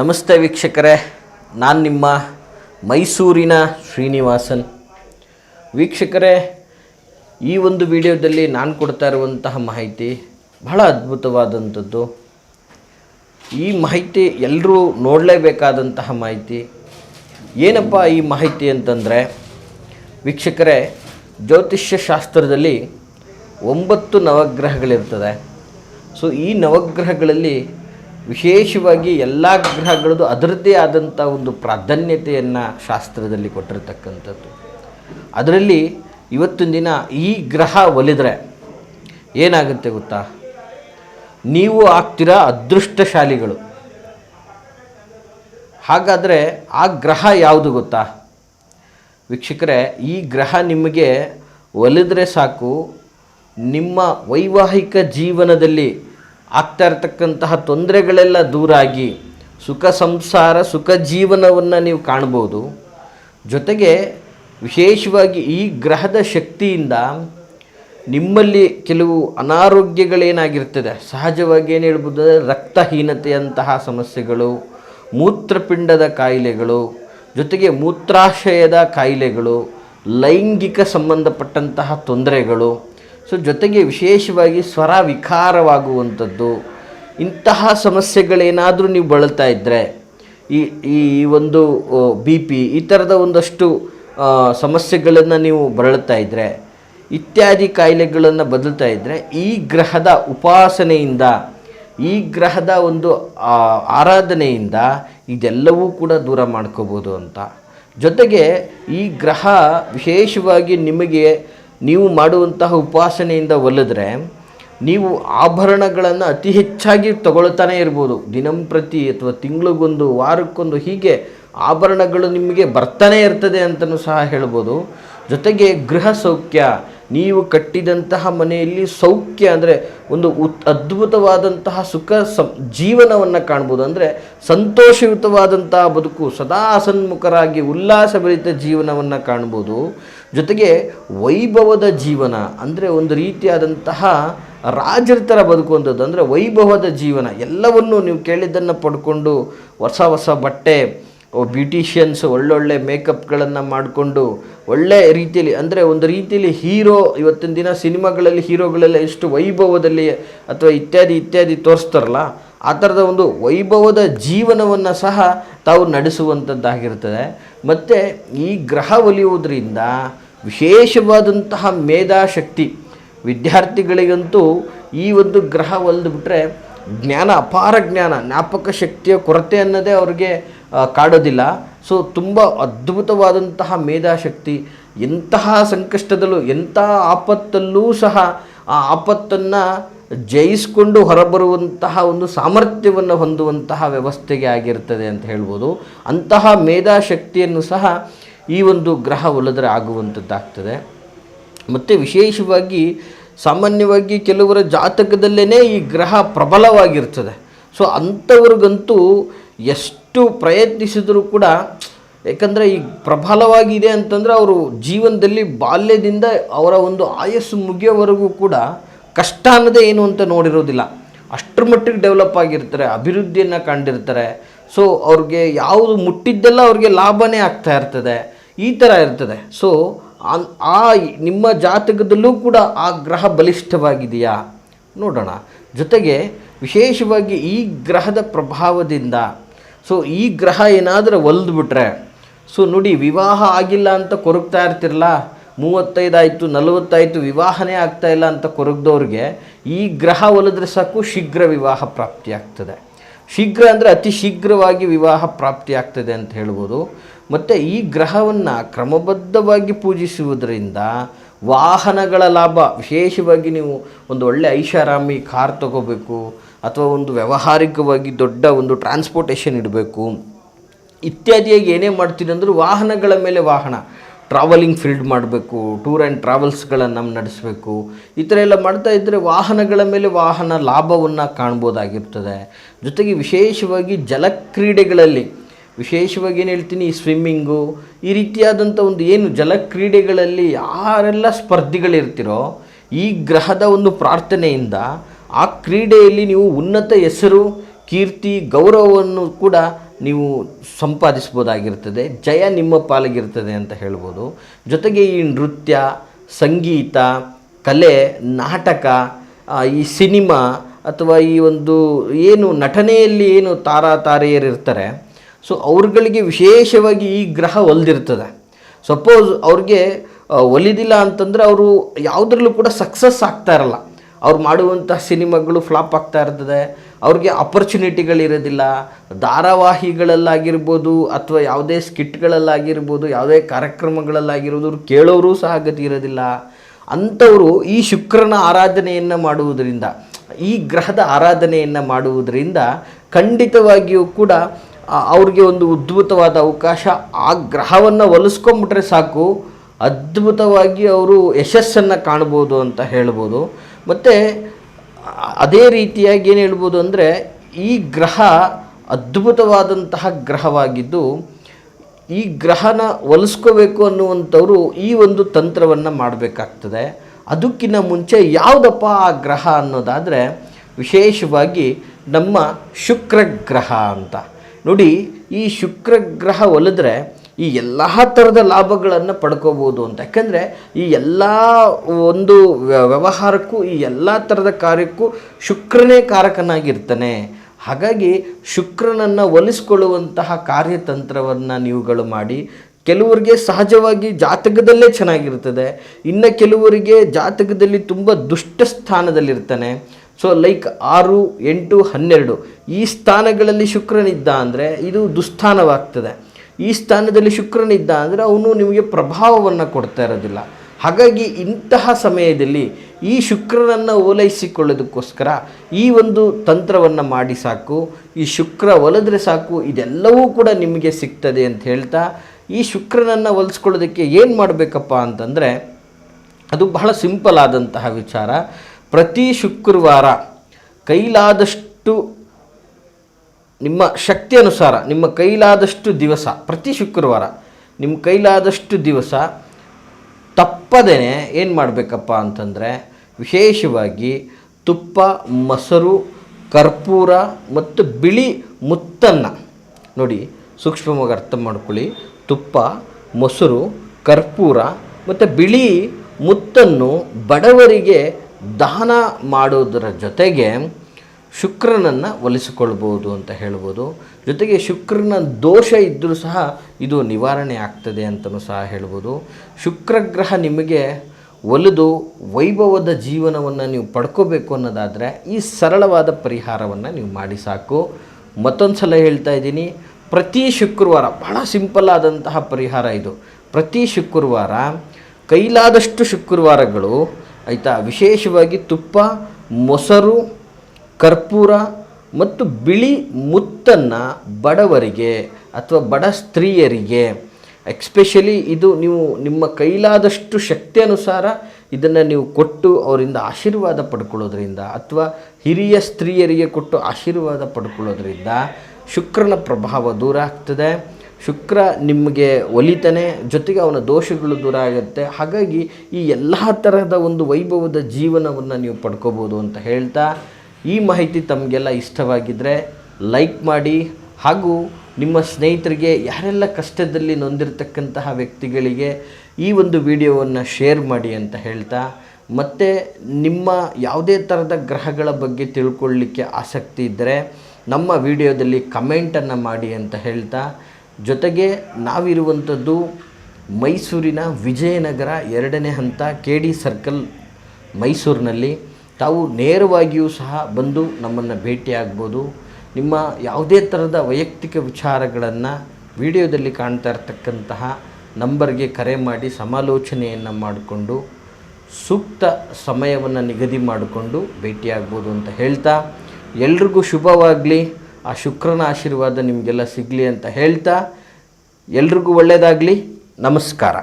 ನಮಸ್ತೆ ವೀಕ್ಷಕರೇ, ನಾನು ನಿಮ್ಮ ಮೈಸೂರಿನ ಶ್ರೀನಿವಾಸನ್. ವೀಕ್ಷಕರೇ, ಈ ಒಂದು ವಿಡಿಯೋದಲ್ಲಿ ನಾನು ಕೊಡ್ತಾ ಇರುವಂತಹ ಮಾಹಿತಿ ಬಹಳ ಅದ್ಭುತವಾದಂಥದ್ದು. ಈ ಮಾಹಿತಿ ಎಲ್ಲರೂ ನೋಡಲೇಬೇಕಾದಂತಹ ಮಾಹಿತಿ. ಏನಪ್ಪ ಈ ಮಾಹಿತಿ ಅಂತಂದರೆ, ವೀಕ್ಷಕರೇ ಜ್ಯೋತಿಷ್ಯ ಶಾಸ್ತ್ರದಲ್ಲಿ ಒಂಬತ್ತು ನವಗ್ರಹಗಳಿರ್ತದೆ. ಸೊ, ಈ ನವಗ್ರಹಗಳಲ್ಲಿ ವಿಶೇಷವಾಗಿ ಎಲ್ಲ ಗ್ರಹಗಳದ್ದು ಅದರದ್ದೇ ಆದಂಥ ಒಂದು ಪ್ರಾಧಾನ್ಯತೆಯನ್ನು ಶಾಸ್ತ್ರದಲ್ಲಿ ಕೊಟ್ಟಿರ್ತಕ್ಕಂಥದ್ದು. ಅದರಲ್ಲಿ ಇವತ್ತಿನ ದಿನ ಈ ಗ್ರಹ ಒಲಿದರೆ ಏನಾಗುತ್ತೆ ಗೊತ್ತಾ? ನೀವು ಆಗ್ತೀರಾ ಅದೃಷ್ಟಶಾಲಿಗಳು. ಹಾಗಾದರೆ ಆ ಗ್ರಹ ಯಾವುದು ಗೊತ್ತಾ? ವೀಕ್ಷಕರೇ, ಈ ಗ್ರಹ ನಿಮಗೆ ಒಲಿದ್ರೆ ಸಾಕು, ನಿಮ್ಮ ವೈವಾಹಿಕ ಜೀವನದಲ್ಲಿ ಆಗ್ತಾ ಇರತಕ್ಕಂತಹ ತೊಂದರೆಗಳೆಲ್ಲ ದೂರಾಗಿ ಸುಖ ಸಂಸಾರ, ಸುಖ ಜೀವನವನ್ನು ನೀವು ಕಾಣ್ಬೋದು. ಜೊತೆಗೆ ವಿಶೇಷವಾಗಿ ಈ ಗ್ರಹದ ಶಕ್ತಿಯಿಂದ ನಿಮ್ಮಲ್ಲಿ ಕೆಲವು ಅನಾರೋಗ್ಯಗಳೇನಾಗಿರ್ತದೆ? ಸಹಜವಾಗಿ ಏನು ಹೇಳ್ಬೋದು ಅಂದರೆ ರಕ್ತಹೀನತೆಯಂತಹ ಸಮಸ್ಯೆಗಳು, ಮೂತ್ರಪಿಂಡದ ಕಾಯಿಲೆಗಳು, ಜೊತೆಗೆ ಮೂತ್ರಾಶಯದ ಕಾಯಿಲೆಗಳು, ಲೈಂಗಿಕ ಸಂಬಂಧಪಟ್ಟಂತಹ ತೊಂದರೆಗಳು ಸೊ ಜೊತೆಗೆ ವಿಶೇಷವಾಗಿ ಸ್ವರ ವಿಕಾರವಾಗುವಂಥದ್ದು, ಇಂತಹ ಸಮಸ್ಯೆಗಳೇನಾದರೂ ನೀವು ಬಳಲ್ತಾ ಇದ್ದರೆ ಈ ಈ ಒಂದು ಬಿ ಪಿ ಈ ಥರದ ಒಂದಷ್ಟು ಸಮಸ್ಯೆಗಳನ್ನು ನೀವು ಬಳಲ್ತಾ ಇದ್ದರೆ ಇತ್ಯಾದಿ ಕಾಯಿಲೆಗಳನ್ನು ಬದಲ್ತಾ ಇದ್ದರೆ ಈ ಗ್ರಹದ ಉಪಾಸನೆಯಿಂದ, ಈ ಗ್ರಹದ ಒಂದು ಆರಾಧನೆಯಿಂದ ಇದೆಲ್ಲವೂ ಕೂಡ ದೂರ ಮಾಡ್ಕೋಬೋದು ಅಂತ. ಜೊತೆಗೆ ಈ ಗ್ರಹ ವಿಶೇಷವಾಗಿ ನಿಮಗೆ ನೀವು ಮಾಡುವಂತಹ ಉಪಾಸನೆಯಿಂದ ಒಲಿದ್ರೆ ನೀವು ಆಭರಣಗಳನ್ನು ಅತಿ ಹೆಚ್ಚಾಗಿ ತಗೊಳ್ತಾನೆ ಇರ್ಬೋದು. ದಿನಂಪ್ರತಿ ಅಥವಾ ತಿಂಗಳಿಗೊಂದು, ವಾರಕ್ಕೊಂದು ಹೀಗೆ ಆಭರಣಗಳು ನಿಮಗೆ ಬರ್ತಾನೆ ಇರ್ತದೆ ಅಂತಲೂ ಸಹ ಹೇಳ್ಬೋದು. ಜೊತೆಗೆ ಗೃಹ ಸೌಖ್ಯ, ನೀವು ಕಟ್ಟಿದಂತಹ ಮನೆಯಲ್ಲಿ ಸೌಖ್ಯ ಅಂದರೆ ಒಂದು ಉತ್ ಅದ್ಭುತವಾದಂತಹ ಸುಖ ಸ ಜೀವನವನ್ನು ಕಾಣ್ಬೋದು. ಅಂದರೆ ಸಂತೋಷಯುತವಾದಂತಹ ಬದುಕು, ಸದಾ ಸನ್ಮುಖರಾಗಿ ಉಲ್ಲಾಸಭರಿತ ಜೀವನವನ್ನು ಕಾಣ್ಬೋದು. ಜೊತೆಗೆ ವೈಭವದ ಜೀವನ ಅಂದರೆ ಒಂದು ರೀತಿಯಾದಂತಹ ರಾಜರ ಥರ ಬದುಕುವಂಥದ್ದು. ಅಂದರೆ ವೈಭವದ ಜೀವನ. ಎಲ್ಲವನ್ನು ನೀವು ಕೇಳಿದ್ದನ್ನು ಪಡ್ಕೊಂಡು ಹೊಸ ಹೊಸ ಬಟ್ಟೆ ಬ್ಯೂಟಿಷಿಯನ್ಸ್, ಒಳ್ಳೊಳ್ಳೆ ಮೇಕಪ್ಗಳನ್ನು ಮಾಡಿಕೊಂಡು ಒಳ್ಳೆ ರೀತಿಯಲ್ಲಿ, ಅಂದರೆ ಒಂದು ರೀತಿಯಲ್ಲಿ ಹೀರೋ, ಇವತ್ತಿನ ದಿನ ಸಿನಿಮಾಗಳಲ್ಲಿ ಹೀರೋಗಳೆಲ್ಲ ಎಷ್ಟು ವೈಭವದಲ್ಲಿ ಅಥವಾ ಇತ್ಯಾದಿ ಇತ್ಯಾದಿ ತೋರಿಸ್ತಾರಲ್ಲ, ಆ ಥರದ ಒಂದು ವೈಭವದ ಜೀವನವನ್ನು ಸಹ ತಾವು ನಡೆಸುವಂಥದ್ದಾಗಿರ್ತದೆ ಮತ್ತು ಈ ಗ್ರಹ ಒಲಿಯುವುದರಿಂದ ವಿಶೇಷವಾದಂತಹ ಮೇಧಾಶಕ್ತಿ ವಿದ್ಯಾರ್ಥಿಗಳಿಗಂತೂ ಈ ಒಂದು ಗ್ರಹ ಒಲಿದ್ಬಿಟ್ರೆ ಜ್ಞಾನ, ಅಪಾರ ಜ್ಞಾನ, ಜ್ಞಾಪಕ ಶಕ್ತಿಯ ಕೊರತೆ ಅನ್ನೋದೇ ಅವ್ರಿಗೆ ಕಾಡೋದಿಲ್ಲ. ಸೊ, ತುಂಬ ಅದ್ಭುತವಾದಂತಹ ಮೇಧಾಶಕ್ತಿ, ಎಂತಹ ಸಂಕಷ್ಟದಲ್ಲೂ, ಎಂಥ ಆಪತ್ತಲ್ಲೂ ಸಹ ಆ ಆಪತ್ತನ್ನು ಜಯಿಸ್ಕೊಂಡು ಹೊರಬರುವಂತಹ ಒಂದು ಸಾಮರ್ಥ್ಯವನ್ನು ಹೊಂದುವಂತಹ ವ್ಯವಸ್ಥೆಗೆ ಆಗಿರ್ತದೆ ಅಂತ ಹೇಳ್ಬೋದು. ಅಂತಹ ಮೇಧಾಶಕ್ತಿಯನ್ನು ಸಹ ಈ ಒಂದು ಗ್ರಹ ಒಲದರೆ ಆಗುವಂಥದ್ದಾಗ್ತದೆ. ಮತ್ತು ವಿಶೇಷವಾಗಿ ಸಾಮಾನ್ಯವಾಗಿ ಕೆಲವರ ಜಾತಕದಲ್ಲೇ ಈ ಗ್ರಹ ಪ್ರಬಲವಾಗಿರ್ತದೆ. ಸೊ ಅಂಥವ್ರಿಗಂತೂ ಎಷ್ಟು ಪ್ರಯತ್ನಿಸಿದರೂ ಕೂಡ ಯಾಕಂದರೆ ಈ ಪ್ರಬಲವಾಗಿದೆ ಅಂತಂದರೆ ಅವರು ಜೀವನದಲ್ಲಿ ಬಾಲ್ಯದಿಂದ ಅವರ ಒಂದು ಆಯಸ್ಸು ಮುಗಿಯೋವರೆಗೂ ಕೂಡ ಕಷ್ಟ ಅನ್ನೋದೇ ಏನು ಅಂತ ನೋಡಿರೋದಿಲ್ಲ. ಅಷ್ಟರ ಮಟ್ಟಿಗೆ ಡೆವಲಪ್ ಆಗಿರ್ತಾರೆ, ಅಭಿವೃದ್ಧಿಯನ್ನು ಕಂಡಿರ್ತಾರೆ. ಸೊ ಅವ್ರಿಗೆ ಯಾವುದು ಮುಟ್ಟಿದ್ದೆಲ್ಲ ಅವ್ರಿಗೆ ಲಾಭನೇ ಆಗ್ತಾ ಇರ್ತದೆ. ಈ ಥರ ಇರ್ತದೆ. ಸೊ ಆ- ನಿಮ್ಮ ಜಾತಕದಲ್ಲೂ ಕೂಡ ಆ ಗ್ರಹ ಬಲಿಷ್ಠವಾಗಿದೆಯಾ? ನೋಡೋಣ. ಜೊತೆಗೆ ವಿಶೇಷವಾಗಿ ಈ ಗ್ರಹದ ಪ್ರಭಾವದಿಂದ ಸೊ ಈ ಗ್ರಹ ಏನಾದರೂ ಒಲ್ದು ಬಿಟ್ರೆ ಸೊ ನೋಡಿ ವಿವಾಹ ಆಗಿಲ್ಲ ಅಂತ ಕೊರಗ್ತಾ ಇರ್ತಿರಲ್ಲ ಮೂವತ್ತೈದಾಯಿತು, ನಲವತ್ತಾಯಿತು, ವಿವಾಹನೇ ಆಗ್ತಾ ಇಲ್ಲ ಅಂತ ಕೊರಗ್ದವ್ರಿಗೆ ಈ ಗ್ರಹ ಒಲಿದ್ರೆ ಸಾಕು ಶೀಘ್ರ ವಿವಾಹ ಪ್ರಾಪ್ತಿ ಆಗ್ತದೆ. ಶೀಘ್ರ ಅಂದರೆ ಅತಿ ಶೀಘ್ರವಾಗಿ ವಿವಾಹ ಪ್ರಾಪ್ತಿ ಆಗ್ತದೆ ಅಂತ ಹೇಳ್ಬೋದು. ಮತ್ತು ಈ ಗ್ರಹವನ್ನು ಕ್ರಮಬದ್ಧವಾಗಿ ಪೂಜಿಸುವುದರಿಂದ ವಾಹನಗಳ ಲಾಭ, ವಿಶೇಷವಾಗಿ ನೀವು ಒಂದು ಒಳ್ಳೆ ಐಷಾರಾಮಿ ಕಾರ್ ತಗೋಬೇಕು ಅಥವಾ ಒಂದು ವ್ಯಾವಹಾರಿಕವಾಗಿ ದೊಡ್ಡ ಒಂದು ಟ್ರಾನ್ಸ್ಪೋರ್ಟೇಷನ್ ಇಡಬೇಕು, ಇತ್ಯಾದಿಯಾಗಿ ಏನೇ ಮಾಡ್ತೀನಿ ಅಂದರೂ ವಾಹನಗಳ ಮೇಲೆ ವಾಹನ. ಟ್ರಾವೆಲಿಂಗ್ ಫೀಲ್ಡ್ ಮಾಡಬೇಕು ಟೂರ್ ಆ್ಯಂಡ್ ಟ್ರಾವೆಲ್ಸ್ಗಳನ್ನು ನಡೆಸಬೇಕು. ಈ ಥರ ಎಲ್ಲ ಮಾಡ್ತಾ ಇದ್ದರೆ ವಾಹನಗಳ ಮೇಲೆ ವಾಹನ ಲಾಭವನ್ನು ಕಾಣ್ಬೋದಾಗಿರ್ತದೆ. ಜೊತೆಗೆ ವಿಶೇಷವಾಗಿ ಜಲಕ್ರೀಡೆಗಳಲ್ಲಿ, ವಿಶೇಷವಾಗಿ ಏನು ಹೇಳ್ತೀನಿ, ಈ ಸ್ವಿಮ್ಮಿಂಗು ಈ ರೀತಿಯಾದಂಥ ಒಂದು ಏನು ಜಲಕ್ರೀಡೆಗಳಲ್ಲಿ ಯಾರೆಲ್ಲ ಸ್ಪರ್ಧಿಗಳಿರ್ತಿರೋ, ಈ ಗ್ರಹದ ಒಂದು ಪ್ರಾರ್ಥನೆಯಿಂದ ಆ ಕ್ರೀಡೆಯಲ್ಲಿ ನೀವು ಉನ್ನತ ಹೆಸರು, ಕೀರ್ತಿ, ಗೌರವವನ್ನು ಕೂಡ ನೀವು ಸಂಪಾದಿಸ್ಬೋದಾಗಿರ್ತದೆ ಜಯ ನಿಮ್ಮ ಪಾಲಿಗಿರ್ತದೆ ಅಂತ ಹೇಳ್ಬೋದು. ಜೊತೆಗೆ ಈ ನೃತ್ಯ, ಸಂಗೀತ, ಕಲೆ, ನಾಟಕ ಈ ಸಿನಿಮಾ ಅಥವಾ ಈ ಒಂದು ಏನು ನಟನೆಯಲ್ಲಿ ಏನು ತಾರಾ ತಾರೆಯರಿರ್ತಾರೆ ಸೊ ಅವ್ರಗಳಿಗೆ ವಿಶೇಷವಾಗಿ ಈ ಗ್ರಹ ಒಲ್ದಿರ್ತದೆ. ಸಪೋಸ್ ಅವ್ರಿಗೆ ಒಲಿದಿಲ್ಲ ಅಂತಂದರೆ ಅವರು ಯಾವುದ್ರಲ್ಲೂ ಕೂಡ ಸಕ್ಸಸ್ ಆಗ್ತಾ ಇರಲ್ಲ. ಅವ್ರು ಮಾಡುವಂಥ ಸಿನಿಮಾಗಳು ಫ್ಲಾಪ್ ಆಗ್ತಾ ಇರ್ತದೆ. ಅವ್ರಿಗೆ ಅಪರ್ಚುನಿಟಿಗಳಿರೋದಿಲ್ಲ ಧಾರಾವಾಹಿಗಳಲ್ಲಾಗಿರ್ಬೋದು ಅಥವಾ ಯಾವುದೇ ಸ್ಕಿಟ್ಗಳಲ್ಲಾಗಿರ್ಬೋದು, ಯಾವುದೇ ಕಾರ್ಯಕ್ರಮಗಳಲ್ಲಾಗಿರ್ಬೋದು ಅವ್ರು ಕೇಳೋರು ಸಹ ಗತಿ ಇರೋದಿಲ್ಲ. ಅಂಥವರು ಈ ಶುಕ್ರನ ಆರಾಧನೆಯನ್ನು ಮಾಡುವುದರಿಂದ, ಈ ಗ್ರಹದ ಆರಾಧನೆಯನ್ನು ಮಾಡುವುದರಿಂದ ಖಂಡಿತವಾಗಿಯೂ ಕೂಡ ಅವ್ರಿಗೆ ಒಂದು ಉದ್ಭುತವಾದ ಅವಕಾಶ. ಆ ಗ್ರಹವನ್ನು ಒಲಿಸ್ಕೊಂಬಿಟ್ರೆ ಸಾಕು. ಅದ್ಭುತವಾಗಿ ಅವರು ಯಶಸ್ಸನ್ನು ಕಾಣ್ಬೋದು ಅಂತ ಹೇಳ್ಬೋದು. ಮತ್ತು ಅದೇ ರೀತಿಯಾಗಿ ಏನು ಹೇಳ್ಬೋದು ಅಂದರೆ ಈ ಗ್ರಹ ಅದ್ಭುತವಾದಂತಹ ಗ್ರಹವಾಗಿದ್ದು ಈ ಗ್ರಹನ ಒಲಿಸ್ಕೋಬೇಕು ಅನ್ನುವಂಥವ್ರು ಈ ಒಂದು ತಂತ್ರವನ್ನು ಮಾಡಬೇಕಾಗ್ತದೆ. ಅದಕ್ಕಿಂತ ಮುಂಚೆ ಯಾವುದಪ್ಪ ಆ ಗ್ರಹ ಅನ್ನೋದಾದರೆ ವಿಶೇಷವಾಗಿ ನಮ್ಮ ಶುಕ್ರ ಗ್ರಹ ಅಂತ. ನೋಡಿ ಈ ಶುಕ್ರ ಗ್ರಹ ಒಲಿದ್ರೆ ಈ ಎಲ್ಲ ಥರದ ಲಾಭಗಳನ್ನು ಪಡ್ಕೋಬೋದು ಅಂತ. ಯಾಕಂದರೆ ಈ ಎಲ್ಲ ಒಂದು ವ್ಯವಹಾರಕ್ಕೂ ಈ ಎಲ್ಲ ಥರದ ಕಾರ್ಯಕ್ಕೂ ಶುಕ್ರನೇ ಕಾರಕನಾಗಿರ್ತಾನೆ. ಹಾಗಾಗಿ ಶುಕ್ರನನ್ನು ಒಲಿಸ್ಕೊಳ್ಳುವಂತಹ ಕಾರ್ಯತಂತ್ರವನ್ನು ನೀವುಗಳು ಮಾಡಿ, ಕೆಲವರಿಗೆ ಸಹಜವಾಗಿ ಜಾತಕದಲ್ಲೇ ಚೆನ್ನಾಗಿರ್ತದೆ. ಇನ್ನು ಕೆಲವರಿಗೆ ಜಾತಕದಲ್ಲಿ ತುಂಬ ದುಷ್ಟ ಸ್ಥಾನದಲ್ಲಿರ್ತಾನೆ. ಸೊ ಲೈಕ್ ಆರು, ಎಂಟು, ಹನ್ನೆರಡು ಈ ಸ್ಥಾನಗಳಲ್ಲಿ ಶುಕ್ರನಿದ್ದ ಅಂದರೆ ಇದು ದುಸ್ಥಾನವಾಗ್ತದೆ. ಈ ಸ್ಥಾನದಲ್ಲಿ ಶುಕ್ರನಿದ್ದ ಅಂದರೆ ಅವನು ನಿಮಗೆ ಪ್ರಭಾವವನ್ನು ಕೊಡ್ತಾ ಇರೋದಿಲ್ಲ. ಹಾಗಾಗಿ ಇಂತಹ ಸಮಯದಲ್ಲಿ ಈ ಶುಕ್ರನನ್ನು ಓಲೈಸಿಕೊಳ್ಳೋದಕ್ಕೋಸ್ಕರ ಈ ಒಂದು ತಂತ್ರವನ್ನು ಮಾಡಿ ಸಾಕು. ಈ ಶುಕ್ರ ಒಲಿದ್ರೆ ಸಾಕು. ಇದೆಲ್ಲವೂ ಕೂಡ ನಿಮಗೆ ಸಿಗ್ತದೆ ಅಂತ ಹೇಳ್ತಾ ಈ ಶುಕ್ರನನ್ನು ಒಲಿಸ್ಕೊಳ್ಳೋದಕ್ಕೆ ಏನು ಮಾಡಬೇಕಪ್ಪ ಅಂತಂದರೆ ಅದು ಬಹಳ ಸಿಂಪಲ್ ಆದಂತಹ ವಿಚಾರ. ಪ್ರತಿ ಶುಕ್ರವಾರ ಕೈಲಾದಷ್ಟು ನಿಮ್ಮ ಶಕ್ತಿ ಅನುಸಾರ ನಿಮ್ಮ ಕೈಲಾದಷ್ಟು ದಿವಸ, ಪ್ರತಿ ಶುಕ್ರವಾರ ನಿಮ್ಮ ಕೈಲಾದಷ್ಟು ದಿವಸ ತಪ್ಪದೇ ಏನು ಮಾಡಬೇಕಪ್ಪ ಅಂತಂದರೆ, ವಿಶೇಷವಾಗಿ ತುಪ್ಪ, ಮೊಸರು, ಕರ್ಪೂರ ಮತ್ತು ಬಿಳಿ ಮುತ್ತನ್ನು. ನೋಡಿ, ಸೂಕ್ಷ್ಮವಾಗಿ ಅರ್ಥ ಮಾಡ್ಕೊಳ್ಳಿ. ತುಪ್ಪ, ಮೊಸರು, ಕರ್ಪೂರ ಮತ್ತು ಬಿಳಿ ಮುತ್ತನ್ನು ಬಡವರಿಗೆ ದಾನ ಮಾಡೋದರ ಜೊತೆಗೆ ಶುಕ್ರನನ್ನು ಒಲಿಸಿಕೊಳ್ಬೋದು ಅಂತ ಹೇಳ್ಬೋದು. ಜೊತೆಗೆ ಶುಕ್ರನ ದೋಷ ಇದ್ದರೂ ಸಹ ಇದು ನಿವಾರಣೆ ಆಗ್ತದೆ ಅಂತಲೂ ಸಹ ಹೇಳ್ಬೋದು. ಶುಕ್ರಗ್ರಹ ನಿಮಗೆ ಒಲಿದು ವೈಭವದ ಜೀವನವನ್ನು ನೀವು ಪಡ್ಕೋಬೇಕು ಅನ್ನೋದಾದರೆ ಈ ಸರಳವಾದ ಪರಿಹಾರವನ್ನು ನೀವು ಮಾಡಿ ಸಾಕು. ಮತ್ತೊಂದು ಸಲ ಹೇಳ್ತಾ ಇದ್ದೀನಿ, ಪ್ರತಿ ಶುಕ್ರವಾರ, ಬಹಳ ಸಿಂಪಲ್ ಆದಂತಹ ಪರಿಹಾರ ಇದು. ಪ್ರತಿ ಶುಕ್ರವಾರ ಕೈಲಾದಷ್ಟು ಶುಕ್ರವಾರಗಳು, ಆಯಿತಾ, ವಿಶೇಷವಾಗಿ ತುಪ್ಪ, ಮೊಸರು ಕರ್ಪೂರ ಮತ್ತು ಬಿಳಿ ಮುತ್ತನ್ನು ಬಡವರಿಗೆ ಅಥವಾ ಬಡ ಸ್ತ್ರೀಯರಿಗೆ ಎಕ್ಸ್ಪೆಷಲಿ ಇದು ನೀವು ನಿಮ್ಮ ಕೈಲಾದಷ್ಟು ಶಕ್ತಿ ಅನುಸಾರ ಇದನ್ನು ನೀವು ಕೊಟ್ಟು ಅವರಿಂದ ಆಶೀರ್ವಾದ ಪಡ್ಕೊಳ್ಳೋದ್ರಿಂದ ಅಥವಾ ಹಿರಿಯ ಸ್ತ್ರೀಯರಿಗೆ ಕೊಟ್ಟು ಆಶೀರ್ವಾದ ಪಡ್ಕೊಳ್ಳೋದ್ರಿಂದ ಶುಕ್ರನ ಪ್ರಭಾವ ದೂರ ಆಗ್ತದೆ. ಶುಕ್ರ ನಿಮಗೆ ಒಲಿತಾನೆ, ಜೊತೆಗೆ ಅವನ ದೋಷಗಳು ದೂರ ಆಗುತ್ತೆ. ಹಾಗಾಗಿ ಈ ಎಲ್ಲ ತರಹದ ಒಂದು ವೈಭವದ ಜೀವನವನ್ನು ನೀವು ಪಡ್ಕೋಬೋದು ಅಂತ ಹೇಳ್ತಾ ಈ ಮಾಹಿತಿ ತಮಗೆಲ್ಲ ಇಷ್ಟವಾಗಿದ್ದರೆ ಲೈಕ್ ಮಾಡಿ ಹಾಗೂ ನಿಮ್ಮ ಸ್ನೇಹಿತರಿಗೆ ಯಾರೆಲ್ಲ ಕಷ್ಟದಲ್ಲಿ ನೊಂದಿರತಕ್ಕಂತಹ ವ್ಯಕ್ತಿಗಳಿಗೆ ಈ ಒಂದು ವಿಡಿಯೋವನ್ನು ಶೇರ್ ಮಾಡಿ ಅಂತ ಹೇಳ್ತಾ, ಮತ್ತು ನಿಮ್ಮ ಯಾವುದೇ ಥರದ ಗ್ರಹಗಳ ಬಗ್ಗೆ ತಿಳ್ಕೊಳ್ಳಿಕ್ಕೆ ಆಸಕ್ತಿ ಇದ್ದರೆ ನಮ್ಮ ವಿಡಿಯೋದಲ್ಲಿ ಕಮೆಂಟನ್ನು ಮಾಡಿ ಅಂತ ಹೇಳ್ತಾ, ಜೊತೆಗೆ ನಾವಿರುವಂಥದ್ದು ಮೈಸೂರಿನ ವಿಜಯನಗರ ಎರಡನೇ ಹಂತ ಕೆ ಡಿ ಸರ್ಕಲ್ ಮೈಸೂರಿನಲ್ಲಿ. ತಾವು ನೇರವಾಗಿಯೂ ಸಹ ಬಂದು ನಮ್ಮನ್ನು ಭೇಟಿಯಾಗ್ಬೋದು. ನಿಮ್ಮ ಯಾವುದೇ ಥರದ ವೈಯಕ್ತಿಕ ವಿಚಾರಗಳನ್ನು ವಿಡಿಯೋದಲ್ಲಿ ಕಾಣ್ತಾ ಇರ್ತಕ್ಕಂತಹ ನಂಬರ್ಗೆ ಕರೆ ಮಾಡಿ ಸಮಾಲೋಚನೆಯನ್ನು ಮಾಡಿಕೊಂಡು, ಸೂಕ್ತ ಸಮಯವನ್ನು ನಿಗದಿ ಮಾಡಿಕೊಂಡು ಭೇಟಿಯಾಗ್ಬೋದು ಅಂತ ಹೇಳ್ತಾ, ಎಲ್ರಿಗೂ ಶುಭವಾಗಲಿ. ಆ ಶುಕ್ರನ ಆಶೀರ್ವಾದ ನಿಮಗೆಲ್ಲ ಸಿಗಲಿ ಅಂತ ಹೇಳ್ತಾ, ಎಲ್ರಿಗೂ ಒಳ್ಳೆಯದಾಗಲಿ ನಮಸ್ಕಾರ.